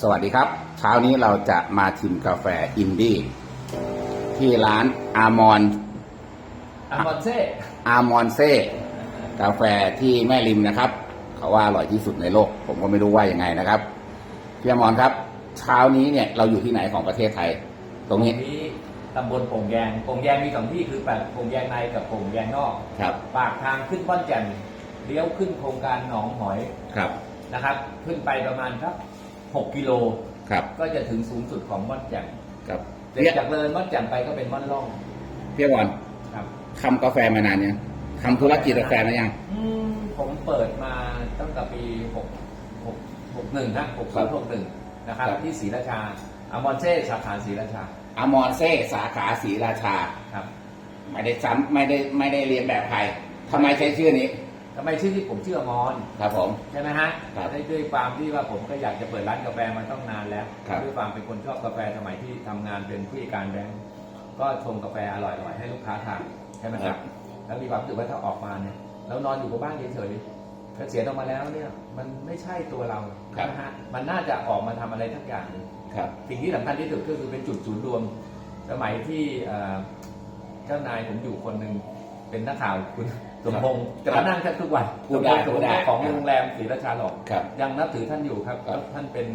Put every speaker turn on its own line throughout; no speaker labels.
สวัสดีครับ เช้านี้เราจะมาชิมกาแฟอินดี้ที่ร้านอามอน
อามอนเซ่
อามอนเซ่กาแฟที่แม่ริมนะครับ เขาว่าอร่อยที่สุดในโลก ผมก็ไม่รู้ว่ายังไงนะครับพี่อมรครับ เช้านี้เนี่ยเราอยู่ที่ไหนของประเทศไทย ตรงนี้
นี้ตำบลโป่งแยงโป่งแยงมีสองที่คือแบบโป่งแยงในกับโป่งแยงนอก
ครับ
ปากทางขึ้นบ้านแจ่มเลี้ยวขึ้นโครงการหนองหอย
ครับ
นะครับ ขึ้นไปประมาณครับ 6กิโล
ครับ
ก็จะถึงสูงสุดของม่อนแจ่ม
ครับ
เด็ก
เรียก
จากเลยม่อนแจ่มไปก็เป็นม่อนล่อง
พี่อมร
ครับ
ทำกาแฟมานานยังทำธุรกิจกาแฟมายัง
อืมผมเปิดมาตั้งแต่ปี6 6 61ฮะ60 61นะครับ
ครับ
ที่ศรีราชาอามอนเซ่สาขาศรีราชา
อามอนเซ่สาขาศรีราชา
ครับ
ไม่ได้ซ้ำไม่ได้ไม่ได้เรียนแบบใครทำไมใช้ชื่อนี้
ทำไมชื่อที่ผมชื่ออมร
ครับผม
ใช่ไหมฮะ
ครับ
ได้ด้วยความที่ว่าผมก็อยากจะเปิดร้านกาแฟมาต้องนานแล้ว
ครับ
ด้วยความเป็นคนชอบกาแฟสมัยที่ทำงานเป็นผู้จัดการแบงก์ก็ชงกาแฟอร่อยๆให้ลูกค้าทานใช่ไหมครับ แล้วมีความรู้สึกว่าถ้าออกมาเนี่ยเรานอนอยู่กับบ้านเฉยๆเกษียณออกมาแล้วเนี่ยมันไม่ใช่ตัวเรา
ครับ
นะฮะมันน่าจะออกมาทำอะไรทักอย่างหนึ่ง
ครับ
สิ่งที่สำคัญที่สุดก็คือเป็นจุดศูนย์รวม สมัยที่เอ่อเจ้านายผมอยู่คนหนึ่งเป็นนักข่าวคุณ สมพงศ์จะมานั่งแทบทุกวัน
พูดได้
สมพงศ์
พูดได้
เจ้าของโรงแรมศรีราชาหลอก
ครับ
ยังนับถือท่านอยู่ครับ
ครับ
แล้วท่านเป็น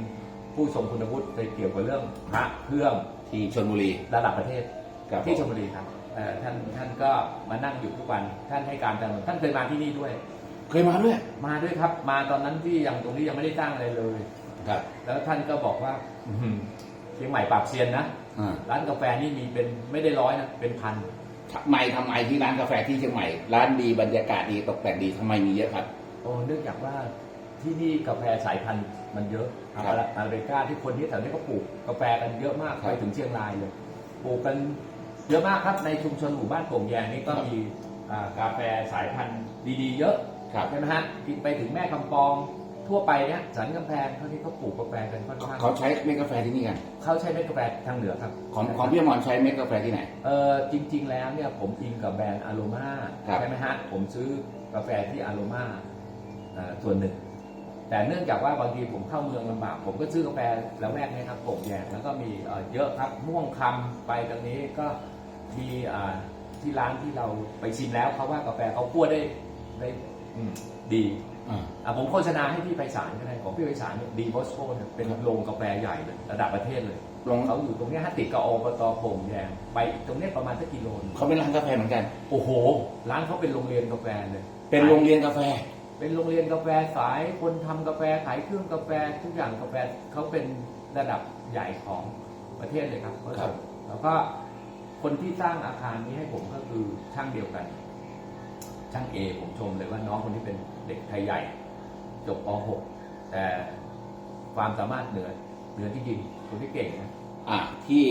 ผู้ทรงคุณวุฒิในเกี่ยวกับเรื่องพระเครื่อง
ที่ชลบุรี
ระดับประเทศ
ครับ
ที่ชลบุรีครับเอ่อท่านท่านก็มานั่งอยู่ทุกวันท่านให้การตลอดท่านเคยมาที่นี่ด้วย
เคยมาด้วย
มาด้วยครับ มาตอนนั้นที่ยังตรงนี้ยังไม่ได้สร้างอะไรเลย
ครับ
แล้วท่านก็บอกว่าอื้อหือเชียงใหม่ปราบเซียนนะ
อ่า
ร้านกาแฟนี่มีเป็นไม่ได้ร้อยนะเป็นพัน
ทำไมทำไมที่ร้านกาแฟที่เชียงใหม่ร้านดีบรรยากาศดีตกแต่งดีทำไมมีเยอะครับ
โอ้เนื่องจากว่าที่นี่กาแฟสายพันธุ์มันเยอะ
ครับ
อาราอาราเบก้าที่คนที่แถวนี้ก็ปลูกกาแฟกันเยอะมาก
ครับ
ไปถึงเชียงรายเลยปลูกกันเยอะมากครับในชุมชนหมู่บ้านโป่งแยงนี่ก็
ครับ
มีอ่ากาแฟสายพันธุ์ดีๆ เยอะ
ครับ
ใช่ไหมฮะกินไปถึงแม่คำปอง ทั่วไปเนี่ยสันกำแพงเขาที่เขาปลูกกาแฟกันค่อนข้าง
เขาใช้เม็ดกาแฟที่นี่กัน
เขาใช้เม็ดกาแฟทางเหนือครับ
ของของพี่อมรใช้เม็ดกาแฟที่ไหน
เออจริง ๆ แล้วเนี่ยผมอิงกับแบรนด์อ r โ m มา
ครับ
ใช่ไหมฮะผมซื้อกาแฟที่อ r โ m มาส่วนหนึ่ง แต่เนื่องจากว่าบางทีผมเข้าเมืองลำบาก ผมก็ซื้อกาแฟแล้วแวกนี้ครับโป่งแยกแล้วก็มีเอ่อเยอะครับม่วงคำไปตรงนี้ก็มีอ่าที่ร้านที่เราไปชิมแล้วเขาว่ากาแฟเขาคั่วได้ได้อืมดี
อ่า
อะผมโฆษณาให้พี่ไพศาลก็ได้ของพี่ไพศาลเนี่ยดีบอสโกเนี่ยเป็นโรงกาแฟใหญ่เลยระดับประเทศเลย
ลง
เขาอยู่ตรงเนี้ยฮะติดกับอบตโป่งแยงไปตรงเนี้ยประมาณสักกิโลนึง
เขาเป็นร้านกาแฟเหมือนกัน
โอ้โห ร้านเขาเป็นโรงเรียนกาแฟเลย
เป็นโรงเรียนกาแฟ
เป็นโรงเรียนกาแฟสายคนทำกาแฟขายเครื่องกาแฟทุกอย่างกาแฟเขาเป็นระดับใหญ่ของประเทศเลยครับ
ครับ
แล้วก็คนที่สร้างอาคารนี้ให้ผมก็คือช่างเดียวกัน ช่างเอผมชมเลยว่าน้องคนนี้เป็น เด็กไทยใหญ่ จบป .6 แต่ความสามารถเหนือเหนือที่จริงคนที่เก่งนะ
อ่าที่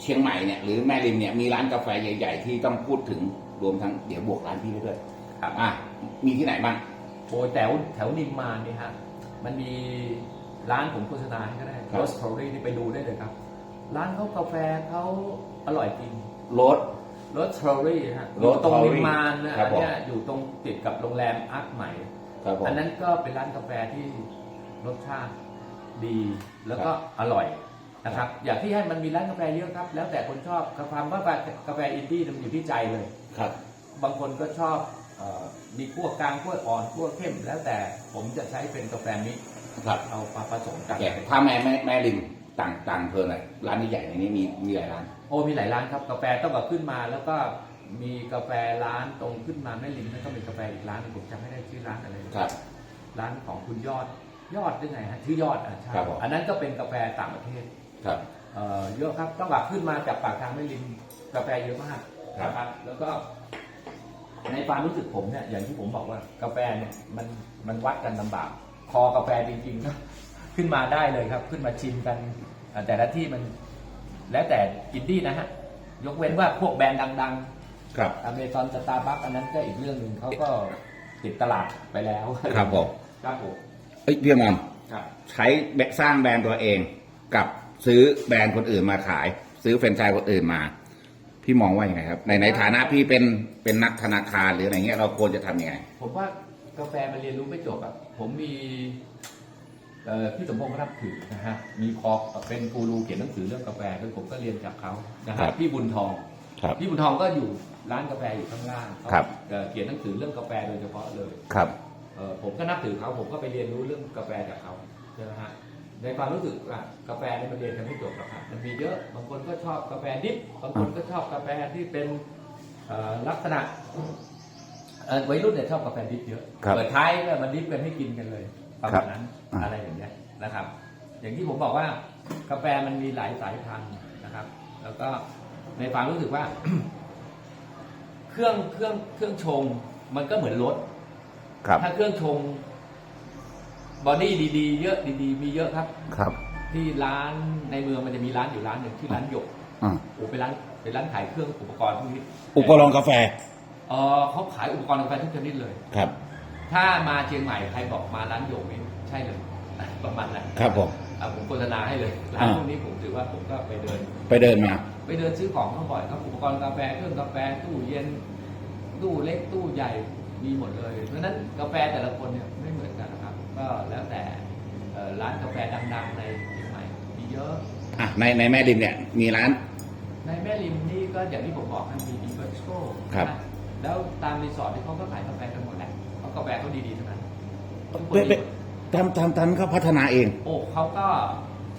เชียงใหม่เนี่ยหรือแม่ริมเนี่ยมีร้านกาแฟใหญ่ ๆ ที่ต้องพูดถึงรวมทั้งเดี๋ยวบวกร้านพี่ไปด้วย
ครับ
อะมีที่ไหนบ้าง
โอ้ยแถวแถวนิมมานนี่ฮะมันมีร้านผมโฆษณาให้ก็ได้
ครับ
โรส t อรี่นี่ไปดูได้เลยครับ ร้านเขากาแฟเขาอร่อยจริง
ร ถ
โรส t อรี่ฮะอ
Rose
ยู่ตรง
Story
นิมมานนะครับ
ผม
เนี่ยอยู่ตรงติดกับโรงแรมอาร์คใหม่
ครับผม
อันนั้นก็เป็นร้านกาแฟที่รสชาติดีแล้วก็อร่อยนะครับ อยากที่ให้มันมีร้านกาแฟเยอะครับ แล้วแต่คนชอบความว่ากาแฟอินดี้มันอยู่ที่ใจเลย
ครับ
บางคนก็ชอบเออมีขั้วกลางขั้วอ่อนขั้วเข้ม แล้วแต่ผมจะใช้เป็นกาแฟมิกซ์
ครับ
เอามาผสมกัน
แกถ้าแม่แม่แม่ริมต่างต่างอำเพอหน่อยร้านใหญ่ๆในนี้มีมีหลายร้าน
โอ้มีหลายร้านครับ กาแฟต้องแบบขึ้นมา แล้วก็มีกาแฟร้านตรงขึ้นมาแม่ริมนั่นก็มีกาแฟอีกร้านหนึ่งผมจำไม่ได้ชื่อร้านอะไร
ครับ
ร้านของคุณยอดยอดหรือไงฮะชื่อยอดอะใช่
ครับผม
อันนั้นก็เป็นกาแฟต่างประเทศ
ครับ
เอ่อเยอะครับต้องแบบขึ้นมาจากปากทางแม่ริมกาแฟเยอะมาก
ครับ
นะครับ แล้วก็ ในความรู้สึกผมเนี่ยอย่างที่ผมบอกว่ากาแฟเนี่ยมันมันวัดกันลำบาก คอกาแฟจริงๆก็ขึ้นมาได้เลยครับ ขึ้นมาชิมกันอ่าแต่ละที่มัน แล้วแต่อินดี้นะฮะ ยกเว้นว่าพวกแบรนด์ดัง
ครับ
ๆ อเมซอนสตาร์บัคอันนั้นก็อีกเรื่องหนึ่งเขาก็ติดตลาดไปแล้ว
ครับผม
ครับผม
เอ้ยพี่อมร
ครับ
ใช้แบสร้างแบรนด์ตัวเอง กับซื้อแบรนด์คนอื่นมาขาย ซื้อแฟรนไชส์คนอื่นมา พี่มองว่ายังไงครับ ในในฐานะพี่เป็นเป็นนักธนาคารหรืออะไรเงี้ยเราควรจะทำยังไง
ผมว่ากาแฟมันเรียนรู้ไม่จบอะผมมีเอ่อ พี่สมพงษ์ก็นับถือนะฮะมีคอเป็นกูรูเขียนหนังสือเรื่องกาแฟซึ่งผมก็เรียนจากเขานะ
ครั
ฮะ
บ
พี่บุญทอง
ครับ
พี่บุญทองก็อยู่ร้านกาแฟอยู่ข้างล่างเขา
ครับ
เอ่อเขียนหนังสือเรื่องกาแฟโดยเฉพาะเลย
ครับ
เอ่อผมก็นับถือเขาผมก็ไปเรียนรู้เรื่องกาแฟจากเขาใช่ไหมฮะในความรู้สึกว่ากาแฟเนี่ยมันเรียนกันไม่จบหรอกครับมันมีเยอะบางคนก็ชอบกาแฟดิบบางคนก็ชอบกาแฟที่เป็นเอ่อลักษณะเอ่อวัยรุ่นเนี่ยชอบกาแฟดิบเยอะ
ครับ
เปิดท้ายก็มาดิบกันให้กินกันเลย ประมาณนั้น
อ่า
อะไรอย่างเงี้ยนะครับ อย่างที่ผมบอกว่ากาแฟมันมีหลายสายพันธุ์นะครับ แล้วก็ในความรู้สึกว่า เครื่องเครื่องเครื่องชง มันก็เหมือนรถ
ครับ
ถ้าเครื่องชงบอดี้ดีๆ เยอะดีๆ มีเยอะครับ
ครับ
ที่ร้านในเมืองมันจะมีร้านอยู่ร้านหนึ่งที่ร้านหยก
อ่า
โอ้เป็นร้านเป็นร้านขายเครื่องอุปกรณ์พวกนี้
อุปกรณ์กาแฟ
เออเขาขายอุปกรณ์กาแฟทุกชนิดเลย
ครับ
ถ้ามาเชียงใหม่ใครบอกมาร้านหยกนี่ใช่เลยประมาณนั้น
ครับผม
อะผมโฆษณาให้เลยร้าน
อ่า
พวกนี้ผมถือว่าผมก็ไปเดิน
ไปเดินมา
ไปเดินซื้อของเขาบ่อยครับอุปกรณ์กาแฟเครื่องกาแฟตู้เย็นตู้เล็กตู้ใหญ่มีหมดเลย เพราะฉะนั้นกาแฟแต่ละคนเนี่ยไม่เหมือนกันนะครับ ก็แล้วแต่เอ่อร้านกาแฟดังๆในเชียงใหม่มีเยอะ
อะในในแม่ริมเนี่ยมีร้าน
ในแม่ริมนี่ก็อย่างที่ผมบอกนะมีดีเวอร์โช
ครับ
แล้วตามรีสอร์ทที่เขาก็ขายกาแฟกันหมดแหละเพราะ กาแฟเขาดีๆทั้งนั้นทุกคน
เป๊ะ
ดี
เป๊ะตามตามตามเขาพัฒนาเอง
โอ้เขาก็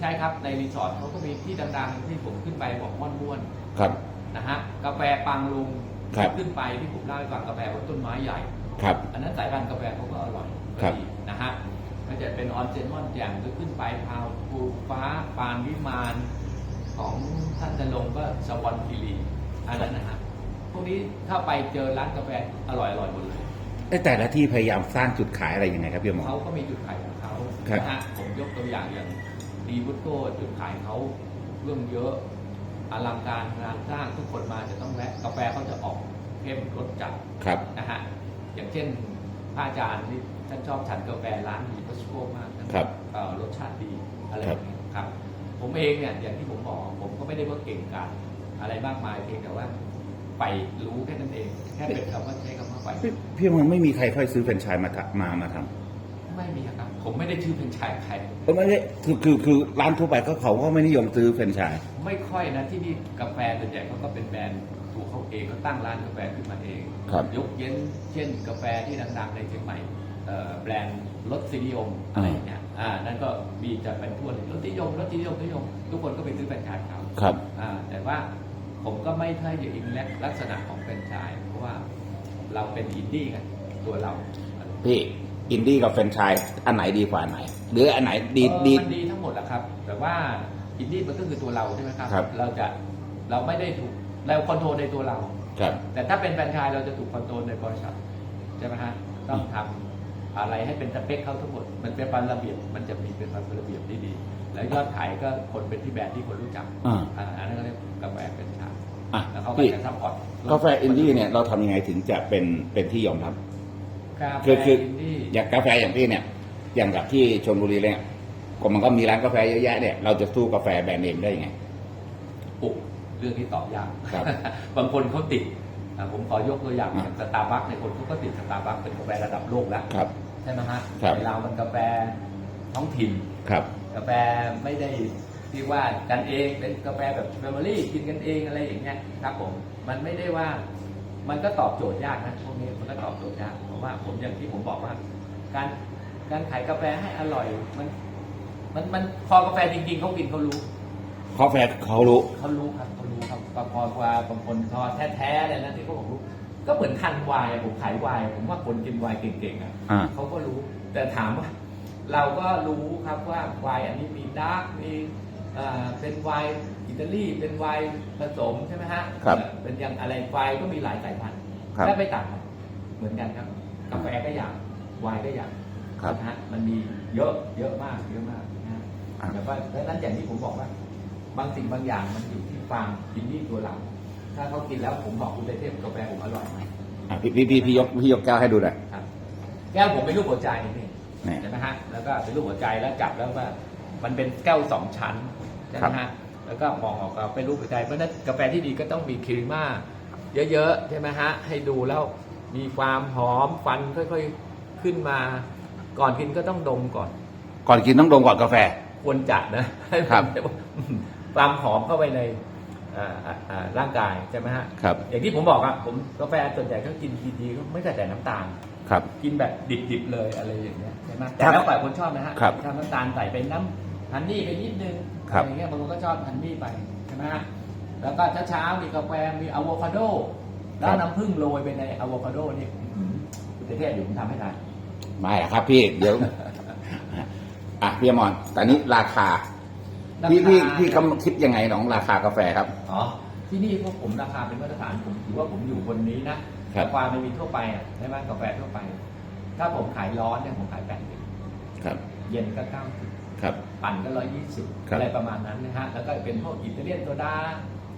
ใช่ครับในรีสอร์ทเขาก็มีที่ดังๆที่ผมขึ้นไปบอกม่อนม้วน
ครับ
นะฮะกาแฟปังลุง
ครับ
ขึ้นไปที่ผมเล่าให้ฟังกาแฟบนต้นไม้ใหญ่
ครับ
อันนั้นสายพันธุ์กาแฟเขาก็อร่อย
ครับ
ดีนะฮะมันจะเป็นออนเซนมอนแจ่มหรือขึ้นไปพาวภูฟ้าปานวิมานของท่านจะลงก็สวรรค์คีรีอันนั้นนะฮะพวกนี้ถ้าไปเจอร้านกาแฟอร่อยอร่อยๆหมดเลย
เอ้ แต่ละที่พยายามสร้างจุดขายอะไรยังไงครับพี่หมอ
เขาก็มีจุดขายของเขา
ครับ
นะฮะผมยกตัวอย่างอย่างดีบุตโก้จุดขายเขาเรื่องเยอะอลังการงานสร้างทุกคนมาจะต้องแวะกาแฟเขาจะออกเข้มรสจัด
ครับ
นะฮะอย่างเช่นพระอาจารย์นี่ท่านชอบฉันกาแฟร้านดีพัสโก้มากนะ ครับ เอ่อรสชาติดีอะไรอย่างเงี้ยครับ ผมเองเนี่ยอย่างที่ผมบอกผมก็ไม่ได้ว่าเก่งกาจอะไรมากมายเพียงแต่ว่าไปรู้แค่นั้นเอง แค่เป็นคำว่าใช้คำว่า ไป
พี่พี่มันไม่มีใครค่อยซื้อแฟรนไชส์มาทำมามาท
ไม่มีครับ ผมไม่ได้ชื่อเป็นชายใครำ
เออไม่ใช่คือคือคือร้านทั่วไปก็เขาก็ไม่นิยมซื้อแฟรนไชส์
ไม่ค่อยนะที่นี่กาแฟส่วนใหญ่เขาก็เป็นแบรนด์ตัวเขาเองเขาตั้งร้านกาแฟขึ้นมาเอง
ครับ
ยกเว้นเช่นกาแฟที่ดังๆในเชียงใหม่เอ่อแบรนด์รสนิยมอะไรอย่างเงี้ยอ่านั่นก็มีจะเป็นทั่วเลยรสนิยมรสนิยมรสนิยม ทุกคนก็ไปซื้อแฟรนไชส์เขา
ครับ
อ่าแต่ว่าผมก็ไม่ใช่อย่างอิงลักษณะของแฟรนไชส์เพราะว่า เราเป็นอินดี้กันตัวเรา
พี่อินดี้กับแฟรนไชส์อันไหนดีกว่าอันไหน หรืออันไหนดี
เออ
ดี
มันดีทั้งหมดแหละครับ แต่ว่าอินดี้มันก็คือตัวเราใช่ไหมครับ
ครับ
เราจะเราไม่ได้ถูกเราคอนโทรลในตัวเรา
ครับ
แต่ถ้าเป็นแฟรนไชส์เราจะถูกคอนโทรลในบริษัทใช่ไหมฮะต้องทำอะไรให้เป็นสเปคเขาทั้งหมด มันเป็นปันระเบียบ มันจะมีเป็นปันระเบียบที่ดี แล้วยอดขายก็คนเป็นที่แบรนด์ที่คนรู้จัก
อ่า
อ่าอันนั้นก็เรียกกาแฟแฟรนไชส์
อะ
แล้วเขาก็
พี่
จะซัพพอร์ต
กาแฟอินดี้เนี่ยเราทำยังไงถึงจะเป็นเป็นที่ยอมรับ
กาแฟ
คือคือ
อินดี้
อย่างกาแฟอย่างพี่เนี่ย อย่างกับที่ชลบุรีเนี่ยก็มันก็มีร้านกาแฟเยอะแยะเนี่ยเราจะสู้กาแฟแบรนด์เนมได้ยังไง
ปุ๊บเรื่องที่ตอบยาก
ครับ
บางคนเขาติดอ่าผมขอยกตัวอย่าง
อะ
อย่างสตาร์บัคในยคนเขาก็ติดสตาร์บัคเป็นกาแฟระดับโลกแล้ว
ครับ
ใช่ไหมฮะ
ครับ
ในเราวมันกาแฟท้องถิ่น
ครับ
กาแฟไม่ได้ ที่ว่ากันเองเป็นกาแฟแบบแฟมิลี่กินกันเองอะไรอย่างเงี้ยครับผมมันไม่ได้ว่ามันก็ตอบโจทย์ยากนะพวกนี้มันก็ตอบโจทย์ยากเพราะว่าผมอย่างที่ผมบอกว่า การการขายกาแฟให้อร่อยมันมันมันพอกาแฟจริงๆเขากินเขารู้
กาแฟเขารู้
เขารู้ครับเขารู้ครับพอพอว่าบางคนพอแท้ๆเลยนะที่เขาบอกรู้ก็เหมือนคันไวน์อะผมขายไวน์ผมว่าคนกินไวน์เก่งๆอะ
อ่า
เขาก็รู้ แต่ถามว่า เราก็รู้ครับว่าไวน์อันนี้มีดาร์กมี เอ่อเป็นไวน์อิตาลีเป็นไวน์ผสมใช่ไหมฮะ
ครับ
เอ่อเป็นอย่างอะไรไวน์ก็มีหลายสายพันธุ์
ครับ
และไม่ต่างกันเหมือนกันครับกาแฟก็อย่างไวน์ก็อย่าง
ครับ
นะฮะมันมีเยอะเยอะมากเยอะมากนะฮะ
อะ
แต่ว่าดังนั้นอย่างที่ผมบอกว่า บางสิ่งบางอย่างมันอยู่ที่ฟาร์มกินที่ตัวเราถ้าเขากินแล้วผมบอกคุณเทพกาแฟผมอร่อยไหม
อะพี่พี่พี่พี่ยกพี่ยกแก้วให้ดูหน่อย
ครับแก้วผมเป็นรูปหัวใจนี่
นี่
ใช่ไหมฮะแล้วก็เป็นรูปหัวใจแล้วจับแล้วว่า มันเป็นแก้วสองชั้นใช่ไหมฮะแล้วก็มองออกมาเป็นรูปหัวใจเพราะฉะนั้นกาแฟที่ดีก็ต้องมีครีม่าเยอะๆใช่ไหมฮะให้ดูแล้วมีความหอมฟันค่อยๆขึ้นมา ก่อนกินก็ต้องดมก่อน
ก่อนกินต้องดมก่อนกาแฟ
ควรจัดนะครับความหอมเข้าไปในอ่าอ่าอ่าร่างกายใช่ไหมฮะ
ครับ
อย่างที่ผมบอกอะผมกาแฟส่วนใหญ่ก็กินดีๆก็ไม่ใส่แต่น้ำตาล
ครับ
กินแบบดิบๆเลยอะไรอย่างเงี้ยใช่ไหม
ค
แต่
รับ
แล้วแต่คนชอบนะฮะ
ครับ
ถ้าน้ำตาลใส่เป็นน้ำ ฮันนี่ไปนิดนึง
ครับ
อะไรเงี้ยบางคนก็ชอบฮันนี่ไปใช่ไหมฮะแล้วก็เช้าๆมีกาแฟมีอะโวคาโดแล้วน้ำผึ้งโรยไปในอะโวคาโดนี่อื้อหือคุณเทพอยู่ผมทำให้ทาน
ไม่หรอกครับพี่เดี๋ยวอะพี่อมรแต่นี้ราคาพี่พี่พี่กำลังคิดยังไงน้องราคากาแฟครับ
อ๋อที่นี่พวกผมราคาเป็นมาตรฐานผมถือว่าผมอยู่บนนี้นะครับกาแฟมันมีทั่วไปอะใช่ไหมกาแฟทั่วไป ถ้าผมขายร้อนเนี่ยผมขายแปดสิบ
ครับ
เย็นก็เก้าสิบ
ครับ
ปั่นก็ร้อยยี่สิบ
ครับ
อะไรประมาณนั้นนะฮะแล้วก็เป็นพวกอิตาเลียนโซดา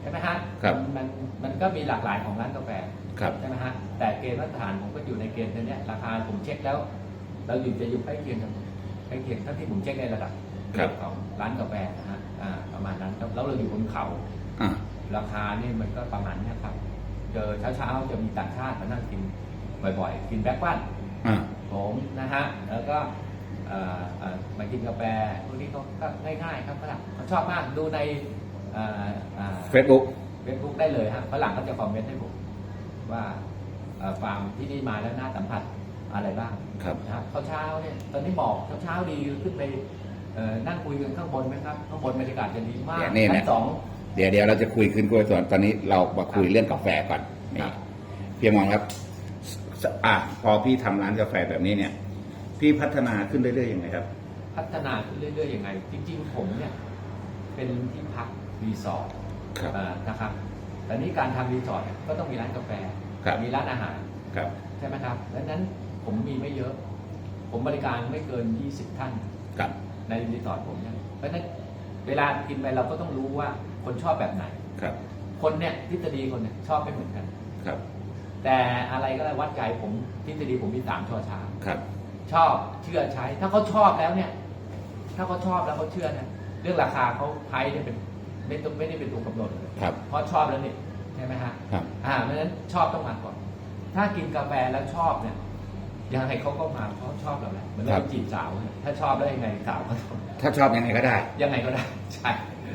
ใช่ไหมฮะ
ครับ
มันมันก็มีหลากหลายของร้านกาแฟ
ครับ
ใช่ไหมฮะแต่เกณฑ์มาตรฐานผมก็อยู่ในเกณฑ์ตัวเนี้ยราคาผมเช็คแล้ว เราอยู่จะอยู่ใกล้เคียงกันใกล้เคียงเท่าที่ผมเช็คในระดับ
ครับ
ของร้านกาแฟนะฮะอ่าประมาณนั้นครับแล้วเราอยู่บนเขา
อะ
ราคานี่มันก็ประมาณเนี้ยครับเจอเช้าๆจะมีต่างชาติมานั่งกินบ่อยๆ กินแบ็ควัน
อะ
ผมนะฮะแล้วก็เอ่อเอ่อ มากินกาแฟพวกนี้เขาก็ง่ายๆครับฝรั่งเขาชอบมากดูใน
เฟซบุ๊ก
เฟซบุ๊กได้เลยฮะฝรั่งก็จะคอมเมนต์ให้ผมว่าเอ่อฟาร์มที่นี่มาแล้วน่าสัมผัสอะไรบ้าง
ครับ
นะครับเช้าๆเนี่ยตอนนี้หมอกเช้าๆดีขึ้นไปเอ่อนั่งคุยกันข้างบนไหมครับข้างบนบรรยากาศจะดีมาก
เดี๋ยวนี่นะ
ชั้นสอง
เดี๋ยวเดี๋ยวเราจะคุยขึ้นกล้วยส่วนตอนนี้เรามาคุยเรื่องกาแฟก่อนนี่
ครับ
พี่อมรครับสอะพอพี่ทำร้านกาแฟแบบนี้เนี่ย พี่พัฒนาขึ้นเรื่อยๆยังไงครับ
พัฒนาขึ้นเรื่อยๆยังไง จริงๆผมเนี่ยเป็นที่พักรีสอร์ท
ครับ
อ่านะครับแต่นี้การทำรีสอร์ทเนี่ยก็ต้องมีร้านกาแฟ
ครับ
มีร้านอาหาร
ครับ
ใช่ไหมครับดังนั้นผมมีไม่เยอะ ผมบริการไม่เกิน 20 ท่าน
ครับ
ในรีสอร์ทผมเนี่ยเพราะฉะนั้นเวลากินไปเราก็ต้องรู้ว่าคนชอบแบบไหน
ครับ
คนเนี่ยทฤษฎีคนเนี่ยชอบไม่เหมือนกัน
ครับ
แต่อะไรก็ได้วัดใจผมทฤษฎีผมมีสามชอช้าง
ครับ
ชอบเชื่อใช้ ถ้าเขาชอบแล้วเนี่ย ถ้าเขาชอบแล้วเขาเชื่อเนี่ยเรื่องราคาเขาไพ่เนี่ยเป็นไม่ต้องไม่ได้เป็นตัวกำหนดเลย
ครับ
เพราะชอบแล้วนี่ใช่ไหมฮะ
ครับ
อ่าเพราะฉะนั้นชอบต้องมาก่อน ถ้ากินกาแฟแล้วชอบเนี่ยยังไงเขาก็มาเพราะชอบเราแหละเหมือน
ครั
เรา
บ
จีบสาวเนี่ยถ้าชอบแล้วยังไงสาวก็ชอบ
ถ้าชอบยังไงก็ได้
ยังไงก็ได้ ใช่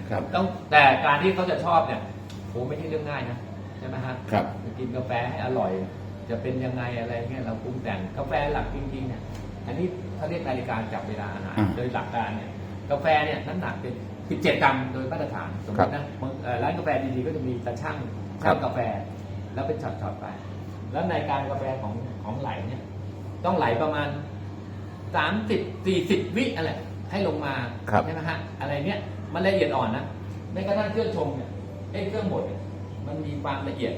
ครับ
ต้องแต่การที่เขาจะชอบเนี่ยโหไม่ใช่เรื่องง่ายนะใช่ไหมฮะ
ครับ
จะกินกาแฟให้อร่อย จะเป็นยังไงอะไรเงี้ยเราปรุงแต่งกาแฟหลักจริงๆเนี่ยอันนี้เขาเรียกนาฬิกาจับเวลาอาหาร
อ่า
โดยหลักการเนี่ยกาแฟเนี่ยน้ำหนักเป็น 17 กรัมโดยมาตรฐานสมมตินะบางเอ่อร้านกาแฟดีๆก็จะมีตาช่าง
ครั
ช่า
บ
งกาแฟ แล้วเป็นช็อตๆไป แล้วในการกาแฟของของไหลเนี่ยต้องไหลประมาณ 30 40 วิอะไรให้ลงมา
ครับ
ใช่ไหมฮะอะไรเนี่ยมันละเอียดอ่อนนะแม้กระทั่งเครื่องชงเนี่ยไอ้เครื่องบดเนี่ยมันมีความละเอียด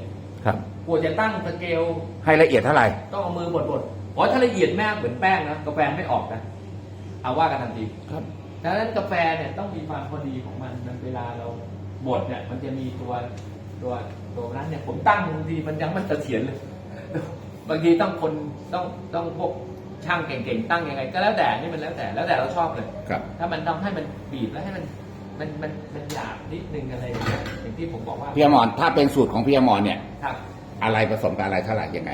ครับ
กว่าจะตั้งสเกล
ให้ละเอียดเท่าไหร่
ต้องเอามือบดบดๆอ๋อถ้าละเอียดมากเหมือนแป้งนะกาแฟไม่ออกนะเอาว่ากันทันที
ครับ
ดังนั้นกาแฟเนี่ยต้องมีความพอดีของมันมันเวลาเราบดเนี่ย มันจะมีตัวตัวตัวนั้นเนี่ยผมตั้งบางทีมันยังไม่เสถียรเลยบางทีต้องคนต้องต้องพวกช่างเก่งๆตั้งยังไง ก็แล้วแต่นี่มันแล้วแต่แล้วแต่เราชอบเลย
ครับ
ถ้ามันต้องให้มันบีบแล้วให้มัน มันมันมันหยาบนิดนึงอะไรอย่างเงี้ยอย่างที่ผมบอกว่า
พี่อมรถ้าเป็นสูตรของพี่อมรเนี่ย
ครับ
อะไรผสมกับอะไรเท่าไหร่ยังไง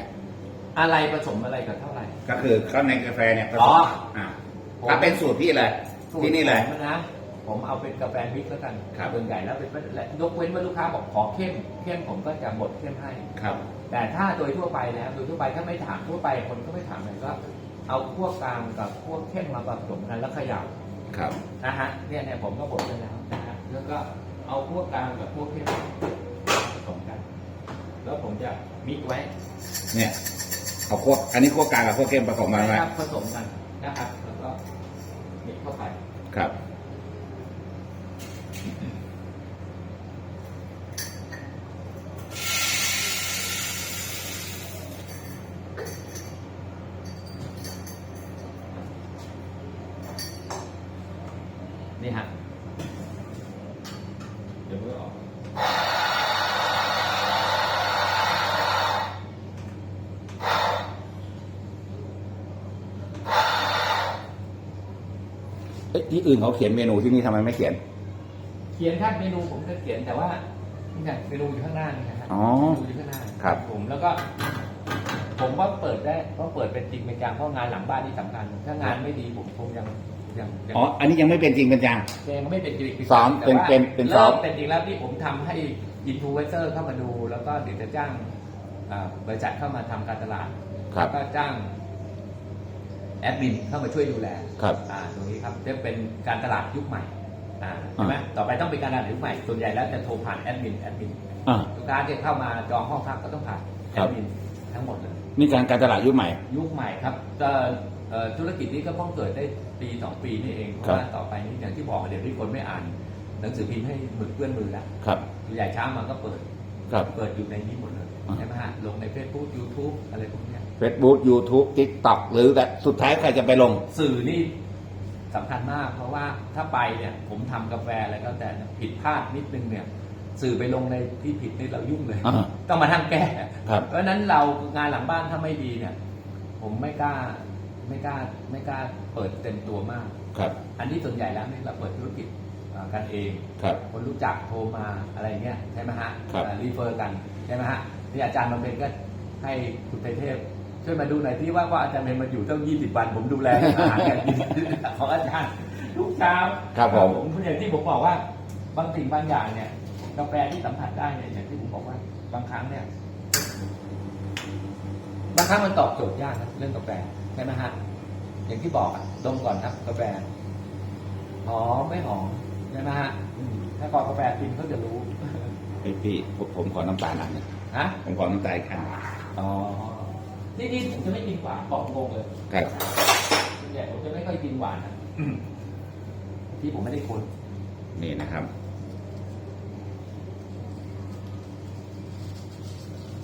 อะไรผสมอะไรกับเท่าไหร่
ก็คือข้าวในกาแฟเนี่ยผส
อ๋
ม
อ
อ่าถ้าเป็นสูตรพี่เลยที่นี่เลย
สูตรผมนะ ผมเอาเป็นกาแฟมิกซ์แล้วกัน
ครับ
ส่วนใหญ่แล้วเป็นยกเว้นว่าลูกค้าบอกขอเข้ม เข้มผมก็จะบดเข้มให้
ครับ
แต่ถ้าโดยทั่วไปแล้วโดยทั่วไปถ้าไม่ถามทั่วไปคนก็ไม่ถามเลยก็ เอาพวกกลางกับพวกเข้มมาผสมกันแล้วเขย่า
ครับ
นะฮะเนี่ยเนี่ยผมก็บดไปแล้วนะฮะแล้วก็เอาพวกกลางกับพวกเข้มผสมกัน แล้วผมจะมิกซ์ไว้
เนี่ยเอาพวกอันนี้พวกกลางกับพวกเข้มผสมกันไว้
นะครับผสมกันนะครับ แล้วก็มิกซ์เข้าไป
ครับ
นี่ฮะเดี๋ยวก็ออก
เอ๊ะที่อื่นเขาเขียนเมนูที่นี่ทำไมไม่เขียน
เขียนครับเมนูผมจะเขียนแต่ว่านี่ไงเมนูอยู่ข้างหน้านี่นะครับ
อ๋อ
เมนูอยู่ข้างหน้า
ครับ
ผมแล้วก็ ผมว่าเปิดได้เพราะเปิดเป็นจริงเป็นจังเพราะงานหลังบ้านนี่สำคัญถ้างานไม่ดีผมคงยัง ยังยัง
อ๋อ อันนี้ยังไม่เป็นจริงเป็นจัง
ยังไม่เป็นจริง
ซ้อม
แต่
เป็น
ว่า
เป็นเป็นซ้อม
ริ่เป็นจริงแล้วที่ผมทำให้อินฟลูเอนเซอร์เข้ามาดู แล้วก็เดี๋ยวจะจ้างอ่าบริษัทเข้ามาทำการตลาด
ครับ
แล้วก็จ้างแอดมินเข้ามาช่วยดูแล
ครับ
อ่าตรงนี้ครับจะเป็นการตลาดยุคใหม่อ่าใช่ไหมต่อไปต้องเป็นการตลาดยุคใหม่ส่วนใหญ่แล้วจะโทรผ่านแอดมินแอดมิน
อ่า
ลูกค้าที่เข้ามาจองห้องพักก็ต้องผ่านแอ
ครั
ด
บ
มินทั้งหมดเลย
นี่การการตลาดยุคใหม่
ยุคใหม่ครับเอ่อเอ่อธุรกิจนี้ก็เพิ่งเกิดได้ ปีสองปีนี่เองเพราะ
ครับ
ว่าต่อไปนี้อย่างที่บอกเดี๋ยวนี้คนไม่อ่าน หนังสือพิมพ์ให้มือเพื่อนมือแล้ว
ครับ
ใหญ่เช้ามาก็เปิด
ครับ
เปิดอยู่ในนี้หมดเลย
อ่า
ใช่ไหมฮะลงใน Facebook YouTube อะไรพวกเนี้ย
Facebook YouTube TikTok หรือแบบสุดท้ายใครจะไปลง
สื่อนี่สำคัญมาก เพราะว่าถ้าไปเนี่ยผมทำกาแฟอะไรก็แต่เนี่ยผิดพลาดนิดนึงเนี่ยสื่อไปลงในที่ผิดนี่เรายุ่งเลย
อ่า
ต้องมาทั้งแก้
ครับ
เพราะฉะนั้นเรางานหลังบ้านถ้าไม่ดีเนี่ย ผมไม่กล้า ไม่กล้าไม่กล้าเปิดเต็มตัวมาก
ครับ
อันนี้ส่วนใหญ่แล้วเนี่ยเราเปิดธุรกิจอ่ากันเอง
ครับ
คนรู้จักโทรมาอะไรเงี้ยใช่ไหมฮะ
ครับ
รีเฟอร์กันใช่ไหมฮะนี่อาจารย์บำเพ็ญก็ให้คุณไตรเทพ ช่วยมาดูหน่อยที่ว่าว่าอาจารย์เพ็ญมาอยู่ตั้ง 20 วัน ผมดูแลอาหารการกิน ของอาจารย์ทุกเช้า
ครับผม
ผมอย่างที่ผมบอกว่าบางสิ่งบางอย่างเนี่ยกาแฟที่สัมผัสได้เนี่ยอย่างที่ผมบอกว่าบางครั้งเนี่ย บางครั้งมันตอบโจทย์ยากนะเรื่องกาแฟใช่ไหมฮะอย่างที่บอกอะดมก่อนครับกาแฟหอมไม่หอมใช่ไหมฮะอืมถ้าก่อนกาแฟกินเขาจะรู้
ไอยพี่ผมผมขอน้ำตาลหน่อยนะ
ฮะ
ผมขอน้ำตาลอีกอัน
อ๋อที่นี่ผมจะไม่กินหวานบอกตรงเลย
ครับ
ส่วนใหญ่ผมจะไม่ค่อยกินหวานนะที่ผมไม่ได้คน
นี่นะครับ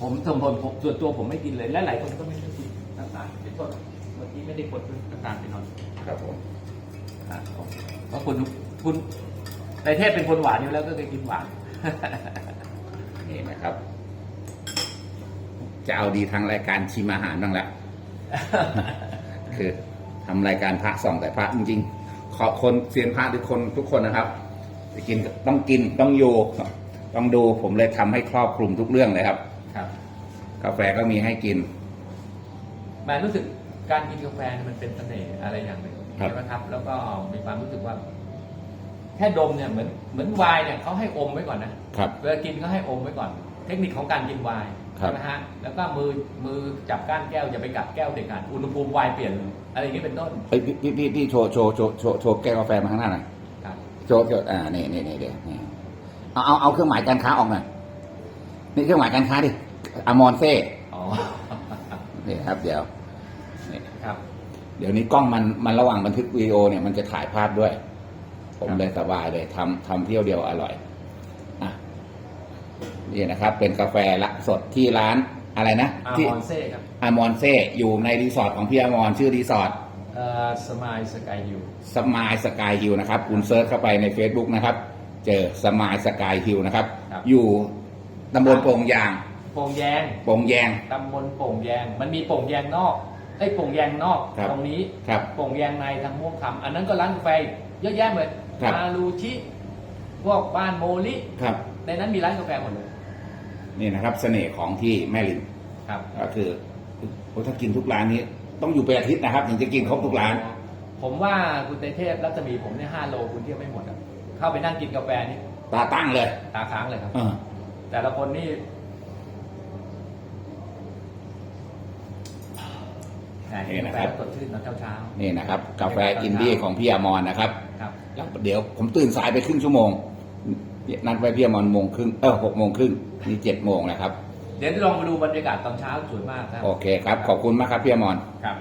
ผมส่วนผมผมส่วนตัวผมไม่กินเลยและหลายคนก็ไม่ได้กินน้ำตาลเป็นต้น เมื่อกี้ไม่ได้คนด้วยน้ำตาลไปหน่อย
ครับผม
อะเพราะคุณคุณในเทพเป็นคนหวานอยู่แล้วก็เคยกินหวาน
นี่นะครับ จะเอาดีทางรายการชิมอาหารบ้างละ คือทำรายการพระส่องแต่พระจริงๆ ขอคนเซียนพระทุกคนทุกคนนะครับจะกินต้องกินต้องอยู่ต้องดูผมเลยทำให้ครอบคลุมทุกเรื่องเลยครับ
ครับ
กาแฟก็มีให้กิน
แม่รู้สึก การกินกาแฟเนี่ยมันเป็นเสน่ห์อะไรอย่างหนึ่ง
ครับ
ใช่ไหมครับ แล้วก็มีความรู้สึกว่า แค่ดมเนี่ยเหมือนเหมือนไวน์เนี่ยเขาให้อมไว้ก่อนนะ
ครับ
เวลากินก็ให้อมไว้ก่อน เทคนิคของการกินไวน์
ครับ
ใช่ไหมฮะแล้วก็มือมือจับก้านแก้วอย่าไปกัดแก้วเด็ดขาดอุณหภูมิไวน์เปลี่ยนเลยอะไรอย่างนี้เป็นต้น
เฮ้ยพี่พี่พี่พี่โชว์โชว์โชว์โชว์โชว์แก้วกาแฟมาข้างหน้าหน่อย
ครับ
โชว์โชว์อ่านี่นี่นี่เดี๋ยวนี่เอาเอาเอาเครื่องหมายการค้าออกหน่อยนี่เครื่องหมายการค้าดิอมอนเซ่
อ๋อ
นี่ครับ เดี๋ยวนี่
ครับ
เดี๋ยวนี้กล้องมันมันระหว่างบันทึกวิดีโอเนี่ยมันจะถ่ายภาพด้วย ผม
ครับ
เลยสบายเลยทำทำเที่ยวเดียวอร่อยอะนี่นะครับ เป็นกาแฟละสดที่ร้านอะไรนะ
อา
ที่
มอนเซ่ครับ
อมอนเซ่อยู่ในรีสอร์ทของพี่อมอนชื่อรีสอร์ท
เอ่อสมายสกายยู
สมายสกายฮิลนะครับคุณเซิร์ชเข้าไปใน Facebook นะครับ เจอสมายสกายฮิลนะครับ อยู่ตำบลโป่งยาง
โป่งแยง
โป่งแยง
ตำบลโป่งแยง มันมีโป่งแยงนอก ไอ้ยโป่งแยงนอก
ครับ
ตรงนี้
ครับ
โป่งแยงในทางม่วงคำอันนั้นก็ร้านกาแฟเยอะแยะเลย
ครับ
มาลูชิพวกบ้านโมลิ
ครับ
ในนั้นมีร้านกาแฟหมดเลย
นี่นะครับ เสน่ห์ของที่แม่ริม
ครับ
ก็คือโอ้ถ้ากินทุกร้านนี้ ต้องอยู่เป็นอาทิตย์นะครับ ถึงจะกินครบทุกร้าน
ผมว่าคุณเตเทพรัศมีผมเนี่ยห้าโลคุณเที่ยวไม่หมดอะเข้าไปนั่งกินกาแฟนี่
ตาตั้งเลย
ตาค้างเลยครับ
เออ
แต่ละคนนี่ แหมกินกาแฟแล้วสดชื่นตอนเช้าๆ
นี่นะครับ กาแฟอินดี้ของพี่อมรนะครับ
ครับ
แล้วเดี๋ยวผมตื่นสายไปครึ่งชั่วโมงนัดไว้พี่อมรโมงครึ่งเออหกโมงครึ่งนี่เจ็ดโมงนะครับ
เดี๋ยวจะลองมาดูบรรยากาศตอนเช้าสวยมากครับ
โอเคครับขอบคุณมากครับพี่อมร
ครับ